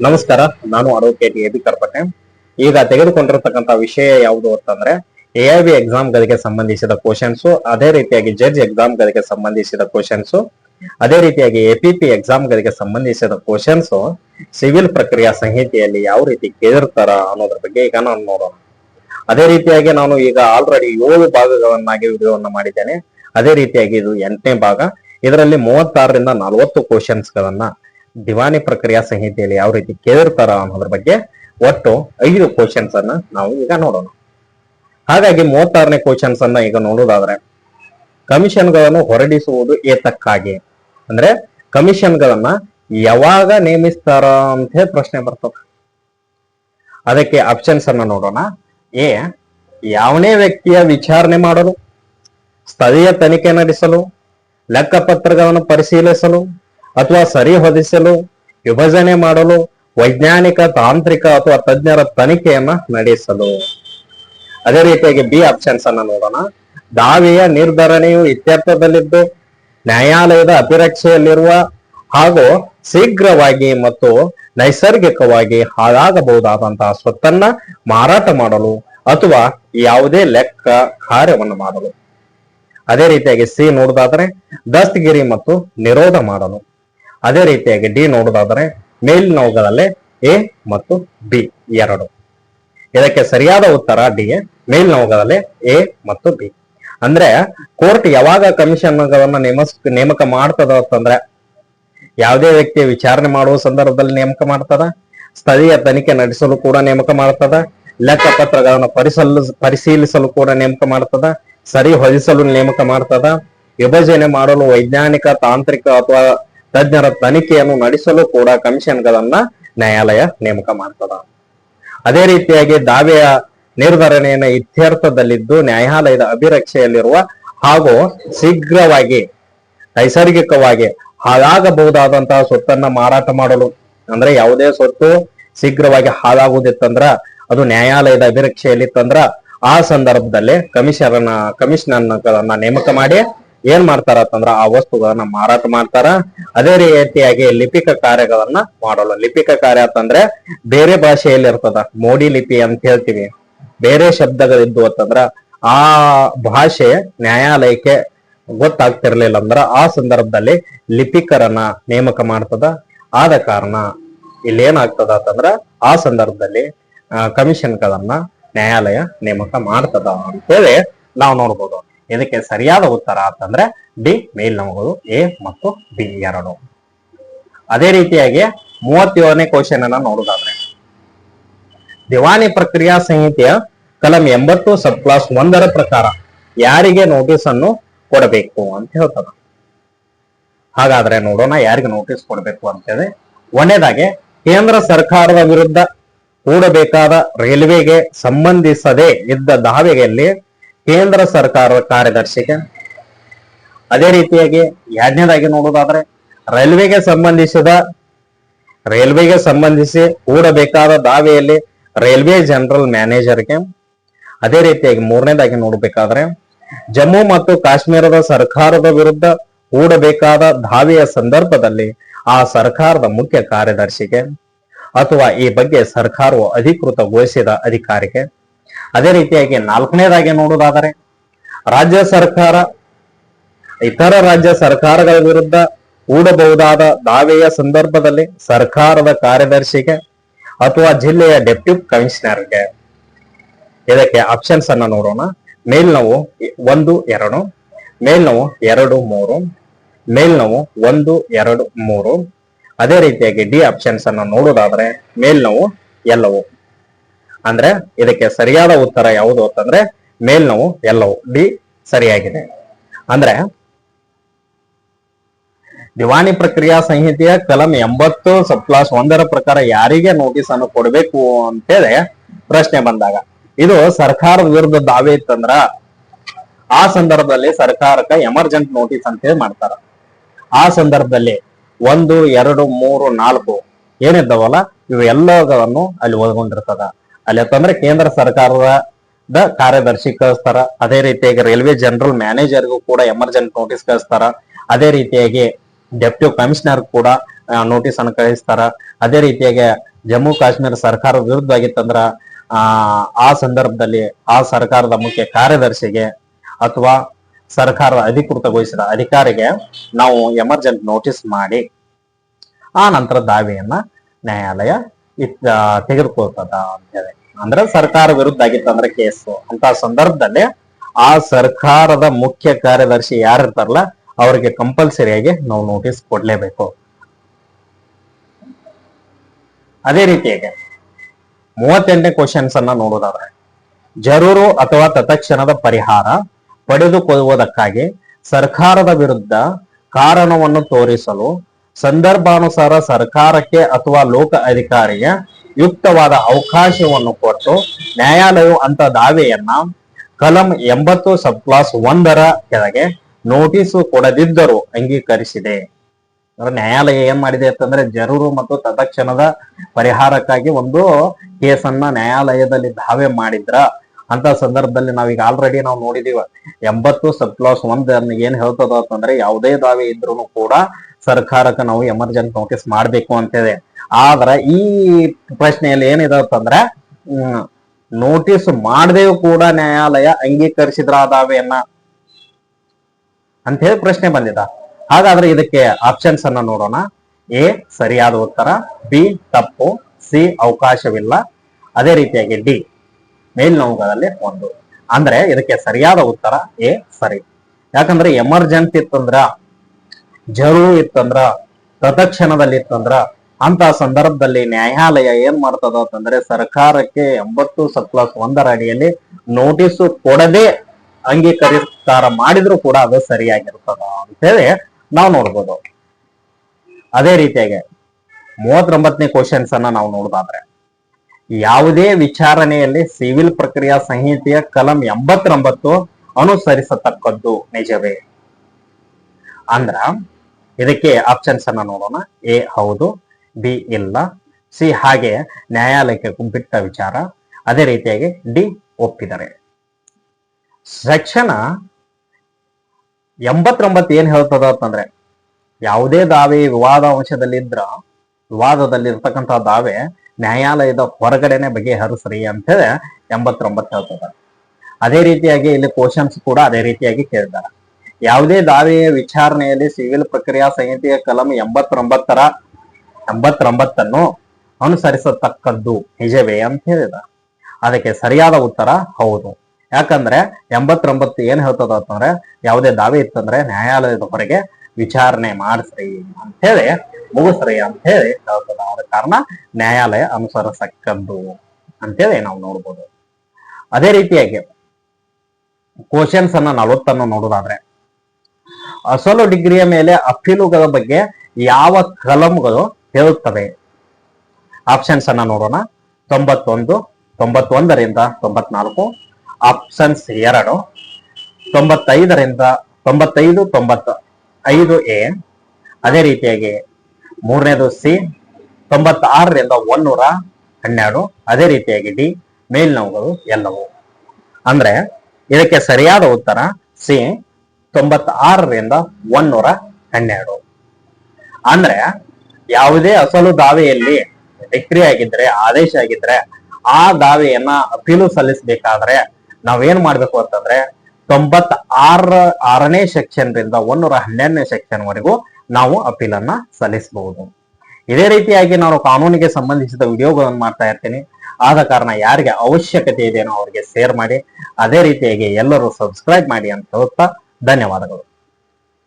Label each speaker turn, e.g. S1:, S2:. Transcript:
S1: ನಮಸ್ಕಾರ, ನಾನು advocate A B ಕರ್ಪಟೆ ಈಗ ತೆಗೆದುಕೊಂಡಿರತಕ್ಕಂತ ವಿಷಯ ಯಾವುದು ಅಂತಂದ್ರೆ ಎ ಐ ಬಿ ಗಳಿಗೆ ಸಂಬಂಧಿಸಿದ ಕ್ವಶನ್ಸ್ ಅದೇ ರೀತಿಯಾಗಿ ಜಡ್ಜ್ ಗಳಿಗೆ ಸಂಬಂಧಿಸಿದ ಕ್ವಶನ್ಸ್ ಅದೇ ರೀತಿಯಾಗಿ ಎಪಿಪಿ ಗಳಿಗೆ ಸಂಬಂಧಿಸಿದ ಕ್ವಶನ್ಸ್ ಸಿವಿಲ್ ಪ್ರಕ್ರಿಯಾ ಸಂಹಿತೆಯಲ್ಲಿ ಯಾವ ರೀತಿ ಕೇಳಿರ್ತಾರ ಅನ್ನೋದ್ರ ಬಗ್ಗೆ ಈಗ ನಾನು ನೋಡೋಣ. ಅದೇ ರೀತಿಯಾಗಿ ನಾನು ಈಗ ಆಲ್ರೆಡಿ ಏಳು ಭಾಗಗಳನ್ನಾಗಿ ವಿಡಿಯೋವನ್ನ ಮಾಡಿದ್ದೇನೆ. ಅದೇ ರೀತಿಯಾಗಿ ಇದು ಎಂಟನೇ ಭಾಗ. ಇದರಲ್ಲಿ ಮೂವತ್ತಾರರಿಂದ ನಲವತ್ತು ಕ್ವಶನ್ಸ್ ಗಳನ್ನ ದಿವಾನಿ ಪ್ರಕ್ರಿಯಾ ಸಂಹಿತೆಯಲ್ಲಿ ಯಾವ ರೀತಿ ಕೇಳಿರ್ತಾರ ಅನ್ನೋದ್ರ ಬಗ್ಗೆ ಒಟ್ಟು ಐದು ಕ್ವಶನ್ಸ್ ಅನ್ನ ನಾವು ಈಗ ನೋಡೋಣ. ಹಾಗಾಗಿ ಮೂವತ್ತಾರನೇ ಕ್ವಶನ್ಸ್ ಅನ್ನ ಈಗ ನೋಡೋದಾದ್ರೆ ಕಮಿಷನ್ಗಳನ್ನು ಹೊರಡಿಸುವುದು ಏತಕ್ಕಾಗಿ? ಅಂದ್ರೆ ಕಮಿಷನ್ಗಳನ್ನ ಯಾವಾಗ ನೇಮಿಸ್ತಾರ ಅಂತ ಪ್ರಶ್ನೆ ಬರ್ತದೆ ಅದಕ್ಕೆ ಆಪ್ಷನ್ಸ್ ಅನ್ನ ನೋಡೋಣ. ಎ ಯಾವನೇ ವ್ಯಕ್ತಿಯ ವಿಚಾರಣೆ ಮಾಡಲು, ಸ್ಥಳೀಯ ತನಿಖೆ ನಡೆಸಲು, ಲೆಕ್ಕಪತ್ರಗಳನ್ನು ಪರಿಶೀಲಿಸಲು ಅಥವಾ ಸರಿ ಹೊದಿಸಲು, ವಿಭಜನೆ ಮಾಡಲು, ವೈಜ್ಞಾನಿಕ, ತಾಂತ್ರಿಕ ಅಥವಾ ತಜ್ಞರ ತನಿಖೆಯನ್ನ ನಡೆಸಲು. ಅದೇ ರೀತಿಯಾಗಿ ಬಿ ಆಪ್ಷನ್ಸ್ ಅನ್ನ ನೋಡೋಣ. ದಾವೆಯ ನಿರ್ಧರಣೆಯು ಇತ್ಯರ್ಥದಲ್ಲಿದ್ದು, ನ್ಯಾಯಾಲಯದ ಅಭಿರಕ್ಷೆಯಲ್ಲಿರುವ ಹಾಗೂ ಶೀಘ್ರವಾಗಿ ಮತ್ತು ನೈಸರ್ಗಿಕವಾಗಿ ಹಾಳಾಗಬಹುದಾದಂತಹ ಸ್ವತ್ತನ್ನ ಮಾರಾಟ ಮಾಡಲು ಅಥವಾ ಯಾವುದೇ ಲೆಕ್ಕ ಕಾರ್ಯವನ್ನು ಮಾಡಲು. ಅದೇ ರೀತಿಯಾಗಿ ಸಿ ನೋಡುದಾದ್ರೆ, ದಸ್ತಗಿರಿ ಮತ್ತು ನಿರೋಧ ಮಾಡಲು. ಅದೇ ರೀತಿಯಾಗಿ ಡಿ ನೋಡುದಾದ್ರೆ ಮೇಲಿನವುಗಳಲ್ಲೇ ಎ ಮತ್ತು ಬಿ ಎರಡು. ಇದಕ್ಕೆ ಸರಿಯಾದ ಉತ್ತರ ಡಿ ಮೇಲಿನವುಗಳಲ್ಲೇ ಎ ಮತ್ತು ಬಿ. ಅಂದ್ರೆ ಕೋರ್ಟ್ ಯಾವಾಗ ಕಮಿಷನ್ಗಳನ್ನ ನೇಮಸ್, ನೇಮಕ ಮಾಡ್ತದ ಅಂತಂದ್ರೆ ಯಾವುದೇ ವ್ಯಕ್ತಿಯ ವಿಚಾರಣೆ ಮಾಡುವ ಸಂದರ್ಭದಲ್ಲಿ ನೇಮಕ ಮಾಡ್ತದ? ಸ್ಥಳೀಯ ತನಿಖೆ ನಡೆಸಲು ಕೂಡ ನೇಮಕ ಮಾಡ್ತದ? ಲೆಕ್ಕ ಪತ್ರಗಳನ್ನು ಪರಿಸಲು, ಪರಿಶೀಲಿಸಲು ಕೂಡ ನೇಮಕ ಮಾಡ್ತದ? ಸರಿ ಹೊದಿಸಲು ನೇಮಕ ಮಾಡ್ತದ? ವಿಭಜನೆ ಮಾಡಲು ವೈಜ್ಞಾನಿಕ ತಾಂತ್ರಿಕ ಅಥವಾ ತಜ್ಞರ ತನಿಖೆಯನ್ನು ನಡೆಸಲು ಕೂಡ ಕಮಿಷನ್ಗಳನ್ನ ನ್ಯಾಯಾಲಯ ನೇಮಕ ಮಾಡ್ತದ. ಅದೇ ರೀತಿಯಾಗಿ ದಾವೆಯ ನಿರ್ಧರಣೆಯನ್ನು ಇತ್ಯರ್ಥದಲ್ಲಿದ್ದು ನ್ಯಾಯಾಲಯದ ಅಭಿರಕ್ಷೆಯಲ್ಲಿರುವ ಹಾಗೂ ಶೀಘ್ರವಾಗಿ ನೈಸರ್ಗಿಕವಾಗಿ ಹಾಳಾಗಬಹುದಾದಂತಹ ಸ್ವತ್ತನ್ನ ಮಾರಾಟ ಮಾಡಲು, ಅಂದ್ರೆ ಯಾವುದೇ ಸ್ವತ್ತು ಶೀಘ್ರವಾಗಿ ಹಾಳಾಗುವುದಿತ್ತಂದ್ರ ಅದು ನ್ಯಾಯಾಲಯದ ಅಭಿರಕ್ಷೆಯಲ್ಲಿತ್ತಂದ್ರ ಆ ಸಂದರ್ಭದಲ್ಲಿ ಕಮಿಷನರ್ನ ಕಮಿಷನರ್ಗಳನ್ನ ನೇಮಕ ಮಾಡಿ ಏನ್ ಮಾಡ್ತಾರ ಅಂತಂದ್ರ ಆ ವಸ್ತುಗಳನ್ನ ಮಾರಾಟ ಮಾಡ್ತಾರ. ಅದೇ ರೀತಿಯಾಗಿ ಲಿಪಿಕ ಕಾರ್ಯಗಳನ್ನ ಮಾಡಲ್ಲ. ಲಿಪಿಕ ಕಾರ್ಯ ಅಂತಂದ್ರೆ ಬೇರೆ ಭಾಷೆಯಲ್ಲಿ ಇರ್ತದ. ಮೋಡಿ ಲಿಪಿ ಅಂತ ಹೇಳ್ತೀವಿ. ಬೇರೆ ಶಬ್ದಗಳಿದ್ದು ಅಂತಂದ್ರ ಆ ಭಾಷೆ ನ್ಯಾಯಾಲಯಕ್ಕೆ ಗೊತ್ತಾಗ್ತಿರ್ಲಿಲ್ಲ ಅಂದ್ರ ಆ ಸಂದರ್ಭದಲ್ಲಿ ಲಿಪಿಕರನ್ನ ನೇಮಕ ಮಾಡ್ತದ. ಆದ ಕಾರಣ ಇಲ್ಲಿ ಏನಾಗ್ತದ ಅಂತಂದ್ರ ಆ ಸಂದರ್ಭದಲ್ಲಿ ಕಮಿಷನ್ಗಳನ್ನ ನ್ಯಾಯಾಲಯ ನೇಮಕ ಮಾಡ್ತದ ಅಂತೇಳಿ ನಾವು ನೋಡ್ಬೋದು. ಇದಕ್ಕೆ ಸರಿಯಾದ ಉತ್ತರ ಅಂತಂದ್ರೆ ಡಿ ಮೇಲ್ನವುಗಳು, ಎ ಮತ್ತು ಬಿ ಎರಡು. ಅದೇ ರೀತಿಯಾಗಿ ಮೂವತ್ತೇಳನೇ ಕ್ವಶನ್ ಅನ್ನ ನೋಡುದಾದ್ರೆ. ದಿವಾನಿ ಪ್ರಕ್ರಿಯಾ ಸಂಹಿತೆಯ ಕಲಂ ಎಂಬತ್ತು ಸಬ್ ಕ್ಲಾಸ್ ಒಂದರ ಪ್ರಕಾರ ಯಾರಿಗೆ ನೋಟಿಸ್ ಅನ್ನು ಕೊಡಬೇಕು ಅಂತ ಹೇಳ್ತದ. ಹಾಗಾದ್ರೆ ನೋಡೋಣ ಯಾರಿಗೆ ನೋಟಿಸ್ ಕೊಡಬೇಕು ಅಂತೇಳಿ. ಒಂದೇದಾಗೆ, ಕೇಂದ್ರ ಸರ್ಕಾರದ ವಿರುದ್ಧ ಕೂಡಬೇಕಾದ ರೈಲ್ವೆಗೆ ಸಂಬಂಧಿಸದೆ ಇದ್ದ ದಾವೆಯಲ್ಲಿ ಕೇಂದ್ರ ಸರ್ಕಾರದ ಕಾರ್ಯದರ್ಶಿಗೆ. ಅದೇ ರೀತಿಯಾಗಿ ಎರಡನೇದಾಗಿ ನೋಡೋದಾದ್ರೆ ರೈಲ್ವೆಗೆ ಸಂಬಂಧಿಸಿದ, ರೈಲ್ವೆಗೆ ಸಂಬಂಧಿಸಿ ಹೂಡಬೇಕಾದ ದಾವೆಯಲ್ಲಿ ರೈಲ್ವೆ ಜನರಲ್ ಮ್ಯಾನೇಜರ್ಗೆ. ಅದೇ ರೀತಿಯಾಗಿ ಮೂರನೇದಾಗಿ ನೋಡಬೇಕಾದ್ರೆ, ಜಮ್ಮು ಮತ್ತು ಕಾಶ್ಮೀರದ ಸರ್ಕಾರದ ವಿರುದ್ಧ ಹೂಡಬೇಕಾದ ದಾವೆಯ ಸಂದರ್ಭದಲ್ಲಿ ಆ ಸರ್ಕಾರದ ಮುಖ್ಯ ಕಾರ್ಯದರ್ಶಿಗೆ ಅಥವಾ ಈ ಬಗ್ಗೆ ಸರ್ಕಾರವು ಅಧಿಕೃತಗೊಳಿಸಿದ ಅಧಿಕಾರಿಗೆ ಅದೇ ರೀತಿಯಾಗಿ ನಾಲ್ಕನೇದಾಗಿ ನೋಡುವುದಾದರೆ, ರಾಜ್ಯ ಸರ್ಕಾರ, ಇತರ ರಾಜ್ಯ ಸರ್ಕಾರಗಳ ವಿರುದ್ಧ ಹೂಡಬಹುದಾದ ದಾವೆಯ ಸಂದರ್ಭದಲ್ಲಿ ಸರ್ಕಾರದ ಕಾರ್ಯದರ್ಶಿಗೆ ಅಥವಾ ಜಿಲ್ಲೆಯ ಡೆಪ್ಟಿ ಕಮಿಷನರ್ಗೆ. ಇದಕ್ಕೆ ಆಪ್ಷನ್ಸ್ ಅನ್ನ ನೋಡೋಣ. ಮೇಲ್ನವು ಒಂದು, ಎರಡು, ಮೇಲ್ನವು ಎರಡು, ಮೂರು, ಮೇಲ್ನವು ಒಂದು, ಎರಡು, ಮೂರು. ಅದೇ ರೀತಿಯಾಗಿ ಡಿ ಆಪ್ಷನ್ಸ್ ಅನ್ನ ನೋಡೋದಾದ್ರೆ ಮೇಲ್ನವು ಎಲ್ಲವು ಅಂದ್ರೆ ಇದಕ್ಕೆ ಸರಿಯಾದ ಉತ್ತರ ಯಾವುದು ಅಂತಂದ್ರೆ ಮೇಲ್ನೋವು ಎಲ್ಲವು ಡಿ ಸರಿಯಾಗಿದೆ. ಅಂದ್ರೆ ದಿವಾನಿ ಪ್ರಕ್ರಿಯಾ ಸಂಹಿತೆಯ ಕಲಂ ಎಂಬತ್ತು ಸಬ್ ಕ್ಲಾಸ್ ಒಂದರ ಪ್ರಕಾರ ಯಾರಿಗೆ ನೋಟಿಸ್ ಅನ್ನು ಕೊಡಬೇಕು ಅಂತೇಳಿ ಪ್ರಶ್ನೆ ಬಂದಾಗ, ಇದು ಸರ್ಕಾರದ ವಿರುದ್ಧ ದಾವೆ ಇತ್ತಂದ್ರ ಆ ಸಂದರ್ಭದಲ್ಲಿ ಸರ್ಕಾರಕ್ಕೆ ಎಮರ್ಜೆಂಟ್ ನೋಟಿಸ್ ಅಂತೇಳಿ ಮಾಡ್ತಾರ. ಆ ಸಂದರ್ಭದಲ್ಲಿ ಒಂದು, ಎರಡು, ಮೂರು, ನಾಲ್ಕು ಏನಿದ್ದಾವಲ್ಲ ಇವು ಎಲ್ಲಗಳನ್ನು ಅಲ್ಲಿ ಒಳಗೊಂಡಿರ್ತದ. ಅಲ್ಲಿ ಅಂತಂದ್ರೆ ಕೇಂದ್ರ ಸರ್ಕಾರದ ಕಾರ್ಯದರ್ಶಿ ಕಳಿಸ್ತಾರ. ಅದೇ ರೀತಿಯಾಗಿ ರೈಲ್ವೆ ಜನರಲ್ ಮ್ಯಾನೇಜರ್ಗೂ ಕೂಡ ಎಮರ್ಜೆಂಟ್ ನೋಟಿಸ್ ಕಳಿಸ್ತಾರ. ಅದೇ ರೀತಿಯಾಗಿ ಡೆಪ್ಟಿ ಕಮಿಷನರ್ ಕೂಡ ನೋಟಿಸ್ ಅನ್ನು ಕಳಿಸ್ತಾರ. ಅದೇ ರೀತಿಯಾಗಿ ಜಮ್ಮು ಕಾಶ್ಮೀರ ಸರ್ಕಾರ ವಿರುದ್ಧ ಆಗಿತ್ತಂದ್ರ ಆ ಸಂದರ್ಭದಲ್ಲಿ ಆ ಸರ್ಕಾರದ ಮುಖ್ಯ ಕಾರ್ಯದರ್ಶಿಗೆ ಅಥವಾ ಸರ್ಕಾರ ಅಧಿಕೃತಗೊಳಿಸಿದ ಅಧಿಕಾರಿಗೆ ನಾವು ಎಮರ್ಜೆಂಟ್ ನೋಟಿಸ್ ಮಾಡಿ, ಆ ನಂತರ ದಾವೆಯನ್ನ ನ್ಯಾಯಾಲಯ ತೆಗೆದುಕೊಳ್ತದ ಅಂತ ಹೇಳಿ. ಅಂದ್ರೆ ಸರ್ಕಾರ ವಿರುದ್ಧ ಆಗಿತ್ತಂದ್ರೆ ಕೇಸು. ಅಂತ ಸಂದರ್ಭದಲ್ಲಿ ಆ ಸರ್ಕಾರದ ಮುಖ್ಯ ಕಾರ್ಯದರ್ಶಿ ಯಾರಿರ್ತಾರಲ್ಲ, ಅವರಿಗೆ ಕಂಪಲ್ಸರಿಯಾಗಿ ನಾವು ನೋಟಿಸ್ ಕೊಡ್ಲೇಬೇಕು. ಅದೇ ರೀತಿಯಾಗಿ ಮೂವತ್ತೆಂಟನೇ ಕ್ವಶನ್ಸ್ ಅನ್ನ ನೋಡೋದಾದ್ರೆ, ಜರೂರು ಅಥವಾ ತತ್ಕ್ಷಣದ ಪರಿಹಾರ ಪಡೆದುಕೊಳ್ಳುವುದಕ್ಕಾಗಿ ಸರ್ಕಾರದ ವಿರುದ್ಧ ಕಾರಣವನ್ನು ತೋರಿಸಲು ಸಂದರ್ಭಾನುಸಾರ ಸರ್ಕಾರಕ್ಕೆ ಅಥವಾ ಲೋಕ ಅಧಿಕಾರಿಗೆ ಯುಕ್ತವಾದ ಅವಕಾಶವನ್ನು ಕೊಟ್ಟು ನ್ಯಾಯಾಲಯವು ಅಂತ ದಾವೆಯನ್ನ ಕಲಂ ಎಂಬತ್ತು ಸಬ್ ಕ್ಲಾಸ್ ಒಂದರ ಕೆಳಗೆ ನೋಟಿಸ್ ಕೊಡದಿದ್ದರೂ ಅಂಗೀಕರಿಸಿದೆ. ನ್ಯಾಯಾಲಯ ಏನ್ ಮಾಡಿದೆ ಅಂತಂದ್ರೆ ಜರೂರು ಮತ್ತು ತದಕ್ಷಣದ ಪರಿಹಾರಕ್ಕಾಗಿ ಒಂದು ಕೇಸನ್ನ ನ್ಯಾಯಾಲಯದಲ್ಲಿ ದಾವೆ ಮಾಡಿದ್ರ. ಅಂತ ಸಂದರ್ಭದಲ್ಲಿ ನಾವೀಗ ಆಲ್ರೆಡಿ ನಾವು ನೋಡಿದೀವ ಎಂಬತ್ತು ಸಬ್ ಕ್ಲಾಸ್ ಒಂದ್ ಏನ್ ಹೇಳ್ತದ ಅಂತಂದ್ರೆ ಯಾವುದೇ ದಾವೆ ಇದ್ರು ಕೂಡ ಸರ್ಕಾರಕ್ಕೆ ನಾವು ಎಮರ್ಜೆಂಟ್ ನೋಟಿಸ್ ಮಾಡ್ಬೇಕು ಅಂತೇಳಿ. ಆದ್ರ ಈ ಪ್ರಶ್ನೆಯಲ್ಲಿ ಏನಿದೆ ಅಂತಂದ್ರೆ ಹ್ಮ್ ನೋಟಿಸ್ ಮಾಡದೇವು ಕೂಡ ನ್ಯಾಯಾಲಯ ಅಂಗೀಕರಿಸಿದ್ರ ದಾವೆಯನ್ನ ಅಂತ ಹೇಳಿ ಪ್ರಶ್ನೆ ಬಂದಿದ. ಹಾಗಾದ್ರೆ ಇದಕ್ಕೆ ಆಪ್ಷನ್ಸ್ ಅನ್ನ ನೋಡೋಣ. ಎ, ಸರಿಯಾದ ಉತ್ತರ. ಬಿ, ತಪ್ಪು. ಸಿ, ಅವಕಾಶವಿಲ್ಲ. ಅದೇ ರೀತಿಯಾಗಿ ಡಿ, ಮೇಲ್ನೋವುಗಳಲ್ಲಿ ಒಂದು. ಅಂದ್ರೆ ಇದಕ್ಕೆ ಸರಿಯಾದ ಉತ್ತರ ಎ, ಸರಿ. ಯಾಕಂದ್ರೆ ಎಮರ್ಜೆನ್ಸಿ ಇತ್ತಂದ್ರ ಜರೂರು ಇತ್ತಂದ್ರ ತತಕ್ಷಣದಲ್ಲಿ ಇತ್ತಂದ್ರ ಅಂತ ಸಂದರ್ಭದಲ್ಲಿ ನ್ಯಾಯಾಲಯ ಏನ್ ಮಾಡ್ತದ ಅಂತಂದ್ರೆ ಸರ್ಕಾರಕ್ಕೆ ಎಂಬತ್ತು ಸಪ್ಲಸ್ ಒಂದರ ಅಡಿಯಲ್ಲಿ ನೋಟಿಸ್ ಕೊಡದೆ ಅಂಗೀಕರಿಸ್ತಾರ ಮಾಡಿದ್ರು ಕೂಡ ಅದು ಸರಿಯಾಗಿರ್ತದ ಅಂತೇಳಿ ನಾವು ನೋಡ್ಬೋದು. ಅದೇ ರೀತಿಯಾಗಿ ಮೂವತ್ತೊಂಬತ್ತನೇ ಕ್ವಶನ್ಸ್ ಅನ್ನ ನಾವು ನೋಡೋದಾದ್ರೆ, ಯಾವುದೇ ವಿಚಾರಣೆಯಲ್ಲಿ ಸಿವಿಲ್ ಪ್ರಕ್ರಿಯಾ ಸಂಹಿತೆಯ ಕಲಂ ಎಂಬತ್ತೊಂಬತ್ತು ಅನುಸರಿಸತಕ್ಕದ್ದು ನಿಜವೇ? ಅಂದ್ರ ಇದಕ್ಕೆ ಆಪ್ಷನ್ಸ್ ಅನ್ನ ನೋಡೋಣ. ಎ ಹೌದು, ಬಿ ಇಲ್ಲ, ಸಿ ಹಾಗೆ ನ್ಯಾಯಾಲಯಕ್ಕೆ ಬಿಟ್ಟ ವಿಚಾರ. ಅದೇ ರೀತಿಯಾಗಿ ಡಿ ಒಪ್ಪಿದರೆ ಸೆಕ್ಷನ್ ಎಂಬತ್ತೊಂಬತ್ತು ಏನ್ ಹೇಳ್ತದ ಅಂತಂದ್ರೆ, ಯಾವುದೇ ದಾವೆ ವಿವಾದ ಅಂಶದಲ್ಲಿದ್ರ ವಿವಾದದಲ್ಲಿರ್ತಕ್ಕಂಥ ದಾವೆ ನ್ಯಾಯಾಲಯದ ಹೊರಗಡೆನೆ ಬಗೆಹರಿಸ್ರಿ ಅಂತ ಹೇಳಿ ಎಂಬತ್ತೊಂಬತ್ತು ಹೇಳ್ತದ. ಅದೇ ರೀತಿಯಾಗಿ ಇಲ್ಲಿ ಕ್ವಶನ್ಸ್ ಕೂಡ ಅದೇ ರೀತಿಯಾಗಿ ಕೇಳಿದ್ದಾರೆ ಯಾವುದೇ ದಾವೆಯ ವಿಚಾರಣೆಯಲ್ಲಿ ಸಿವಿಲ್ ಪ್ರಕ್ರಿಯಾ ಸಂಹಿತೆಯ ಕಲಂ ಎಂಬತ್ತೊಂಬತ್ತರ ಎಂಬತ್ತೊಂಬತ್ತನ್ನು ಅನುಸರಿಸತಕ್ಕದ್ದು ನಿಜವೇ ಅಂತ ಹೇಳಿದ. ಅದಕ್ಕೆ ಸರಿಯಾದ ಉತ್ತರ ಹೌದು. ಯಾಕಂದ್ರೆ ಎಂಬತ್ತೊಂಬತ್ತು ಏನ್ ಹೇಳ್ತದ ಅಂತಂದ್ರೆ ಯಾವುದೇ ದಾವೆ ಇತ್ತಂದ್ರೆ ನ್ಯಾಯಾಲಯದ ಹೊರಗೆ ವಿಚಾರಣೆ ಮಾಡಿಸ್ರಿ ಅಂತ ಹೇಳಿ, ಮುಗಿಸ್ರಿ ಅಂತ ಹೇಳಿ ಹೇಳ್ತದ. ಆದ ಕಾರಣ ನ್ಯಾಯಾಲಯ ಅನುಸರಿಸಕ್ಕದ್ದು ಅಂತೇಳಿ ನಾವು ನೋಡ್ಬೋದು. ಅದೇ ರೀತಿಯಾಗಿ ಕ್ವಶನ್ಸ್ ಅನ್ನ ನಲವತ್ತನ್ನು ನೋಡೋದಾದ್ರೆ ಅಸಲು ಡಿಗ್ರಿಯ ಮೇಲೆ ಅಪೀಲುಗಳ ಬಗ್ಗೆ ಯಾವ ಕಲಂಗಳು ಹೇಳುತ್ತವೆ? ಆಪ್ಷನ್ಸ್ ಅನ್ನ ನೋಡೋಣ. ತೊಂಬತ್ತೊಂದು, ತೊಂಬತ್ತೊಂದರಿಂದ ತೊಂಬತ್ನಾಲ್ಕು ಆಪ್ಷನ್ಸ್ ಎರಡು, ತೊಂಬತ್ತೈದರಿಂದ ತೊಂಬತ್ತೈದು ತೊಂಬತ್ತ ಐದು ಎ ಅದೇ ರೀತಿಯಾಗಿ ಮೂರನೇದು ಸಿ ತೊಂಬತ್ತಾರರಿಂದ ಒನ್ನೂರ ಹನ್ನೆರಡು, ಅದೇ ರೀತಿಯಾಗಿ ಡಿ ಮೇಲ್ನವುಗಳು ಎಲ್ಲವು. ಅಂದ್ರೆ ಇದಕ್ಕೆ ಸರಿಯಾದ ಉತ್ತರ ಸಿ ತೊಂಬತ್ತಾರರಿಂದ ಒಂದೂರ ಹನ್ನೆರಡು. ಅಂದ್ರೆ ಯಾವುದೇ ಅಸಲು ದಾವೆಯಲ್ಲಿ ಡಿಕ್ರಿ ಆಗಿದ್ರೆ ಆದೇಶ ಆಗಿದ್ರೆ ಆ ದಾವೆಯನ್ನ ಅಪೀಲು ಸಲ್ಲಿಸಬೇಕಾದ್ರೆ ನಾವೇನ್ ಮಾಡ್ಬೇಕು ಅಂತಂದ್ರೆ ತೊಂಬತ್ ಆರ ಆರನೇ ಸೆಕ್ಷನ್ ರಿಂದ ಒಂದೂರ ಹನ್ನೆರಡನೇ ಸೆಕ್ಷನ್ ವರೆಗೂ ನಾವು ಅಪೀಲನ್ನ ಸಲ್ಲಿಸಬಹುದು. ಇದೇ ರೀತಿಯಾಗಿ ನಾನು ಕಾನೂನಿಗೆ ಸಂಬಂಧಿಸಿದ ವಿಡಿಯೋಗಳನ್ನು ಮಾಡ್ತಾ ಇರ್ತೀನಿ. ಆದ ಕಾರಣ ಯಾರಿಗೆ ಅವಶ್ಯಕತೆ ಇದೆಯೋ ಅವರಿಗೆ ಶೇರ್ ಮಾಡಿ. ಅದೇ ರೀತಿಯಾಗಿ ಎಲ್ಲರೂ ಸಬ್ಸ್ಕ್ರೈಬ್ ಮಾಡಿ ಅಂತ ಹೇಳ್ತಾ ಧನ್ಯವಾದಗಳು.